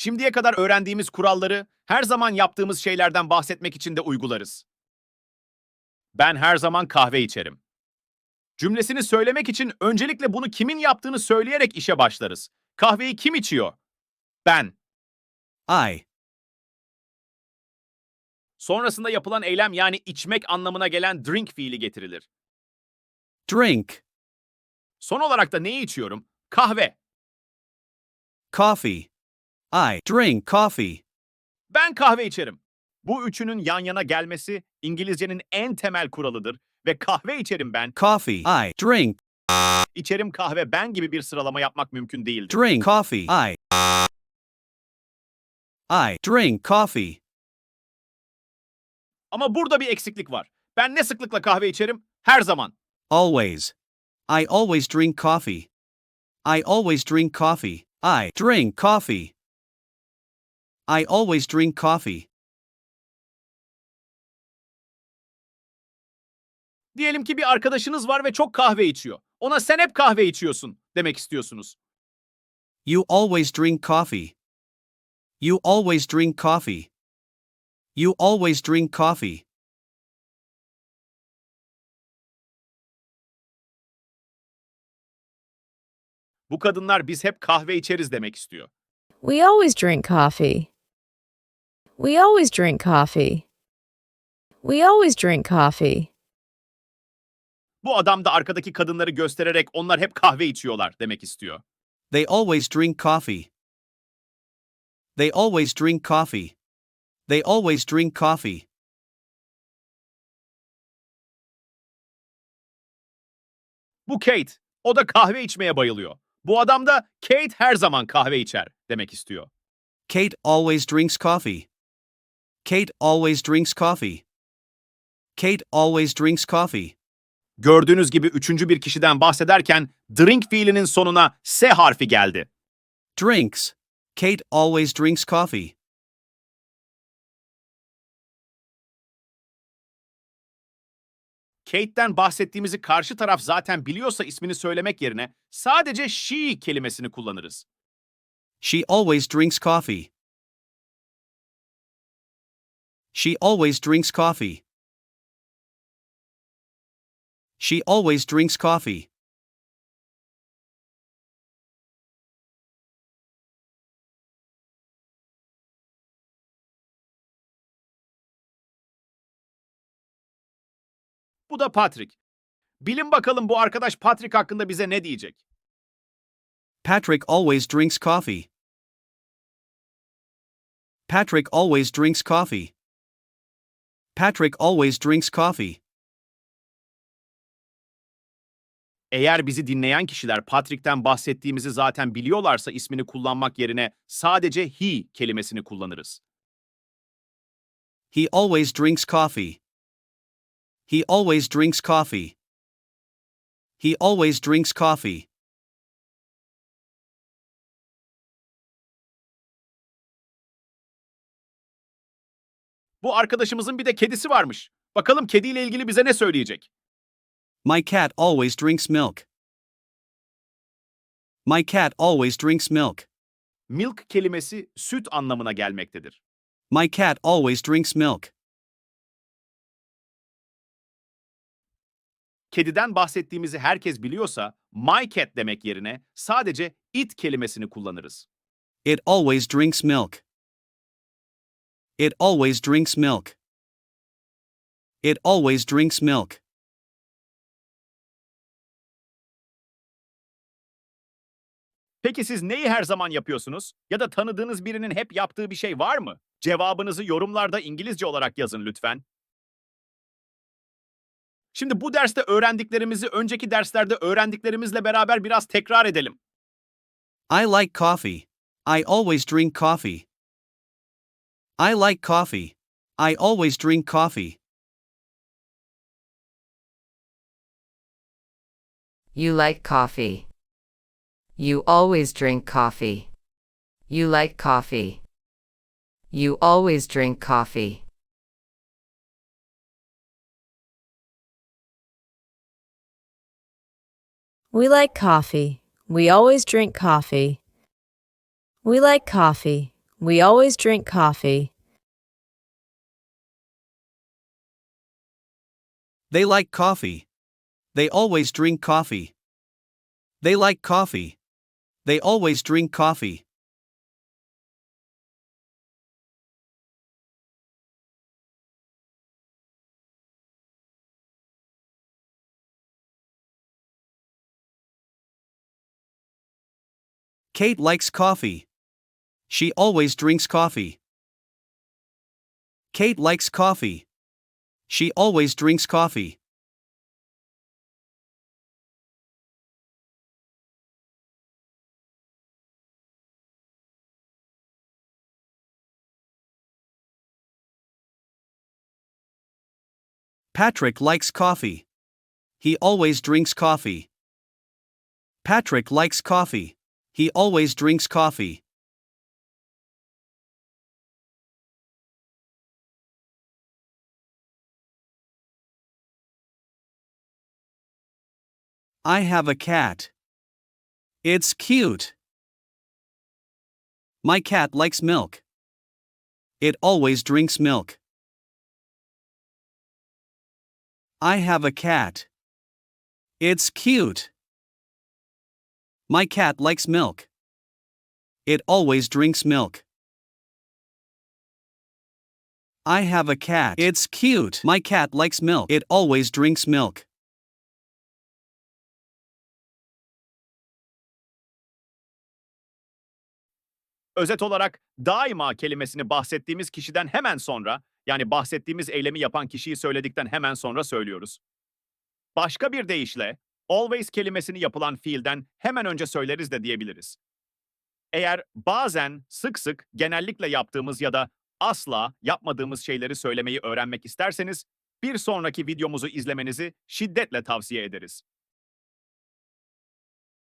Şimdiye kadar öğrendiğimiz kuralları her zaman yaptığımız şeylerden bahsetmek için de uygularız. Ben her zaman kahve içerim. Cümlesini söylemek için öncelikle bunu kimin yaptığını söyleyerek işe başlarız. Kahveyi kim içiyor? Ben. I. Sonrasında yapılan eylem yani içmek anlamına gelen drink fiili getirilir. Drink. Son olarak da neyi içiyorum? Kahve. Coffee. I drink coffee. Ben kahve içerim. Bu üçünün yan yana gelmesi İngilizcenin en temel kuralıdır ve kahve içerim ben, Coffee. I drink. içerim kahve ben gibi bir sıralama yapmak mümkün değildir. Drink coffee. I. I drink coffee. Ama burada bir eksiklik var. Ben ne sıklıkla kahve içerim? Her zaman. Always. I always drink coffee. I always drink coffee. I drink coffee. I always drink coffee. Diyelim ki bir arkadaşınız var ve çok kahve içiyor. Ona sen hep kahve içiyorsun demek istiyorsunuz. You always drink coffee. You always drink coffee. You always drink coffee. Bu kadınlar biz hep kahve içeriz demek istiyor. We always drink coffee. We always drink coffee. We always drink coffee. Bu adam da arkadaki kadınları göstererek onlar hep kahve içiyorlar demek istiyor. They always drink coffee. They always drink coffee. They always drink coffee. Bu Kate. O da kahve içmeye bayılıyor. Bu adam da Kate her zaman kahve içer demek istiyor. Kate always drinks coffee. Kate always drinks coffee. Kate always drinks coffee. Gördüğünüz gibi üçüncü bir kişiden bahsederken drink fiilinin sonuna S harfi geldi. Drinks. Kate always drinks coffee. Kate'den bahsettiğimizi karşı taraf zaten biliyorsa ismini söylemek yerine sadece she kelimesini kullanırız. She always drinks coffee. She always drinks coffee. She always drinks coffee. Bu da Patrick. Bilin bakalım bu arkadaş Patrick hakkında bize ne diyecek? Patrick always drinks coffee. Patrick always drinks coffee. Patrick always drinks coffee. Eğer bizi dinleyen kişiler Patrick'ten bahsettiğimizi zaten biliyorlarsa ismini kullanmak yerine sadece he kelimesini kullanırız. He always drinks coffee. He always drinks coffee. He always drinks coffee. Bu arkadaşımızın bir de kedisi varmış. Bakalım kediyle ilgili bize ne söyleyecek? My cat always drinks milk. My cat always drinks milk. Milk kelimesi süt anlamına gelmektedir. My cat always drinks milk. Kediden bahsettiğimizi herkes biliyorsa my cat demek yerine sadece it kelimesini kullanırız. It always drinks milk. It always drinks milk. It always drinks milk. Peki siz neyi her zaman yapıyorsunuz? Ya da tanıdığınız birinin hep yaptığı bir şey var mı? Cevabınızı yorumlarda İngilizce olarak yazın lütfen. Şimdi bu derste öğrendiklerimizi önceki derslerde öğrendiklerimizle beraber biraz tekrar edelim. I like coffee. I always drink coffee. I like coffee. I always drink coffee. You like coffee. You always drink coffee. You like coffee. You always drink coffee. We like coffee. We always drink coffee. We like coffee. We always drink coffee. They like coffee. They always drink coffee. They like coffee. They always drink coffee. Kate likes coffee. She always drinks coffee. Kate likes coffee. She always drinks coffee. Patrick likes coffee. He always drinks coffee. Patrick likes coffee. He always drinks coffee. I have a cat. It's cute. My cat likes milk. It always drinks milk. I have a cat. It's cute. My cat likes milk. It always drinks milk. I have a cat. It's cute. My cat likes milk. It always drinks milk. Özet olarak daima kelimesini bahsettiğimiz kişiden hemen sonra, yani bahsettiğimiz eylemi yapan kişiyi söyledikten hemen sonra söylüyoruz. Başka bir deyişle, always kelimesini yapılan fiilden hemen önce söyleriz de diyebiliriz. Eğer bazen, sık sık, genellikle yaptığımız ya da asla yapmadığımız şeyleri söylemeyi öğrenmek isterseniz, bir sonraki videomuzu izlemenizi şiddetle tavsiye ederiz.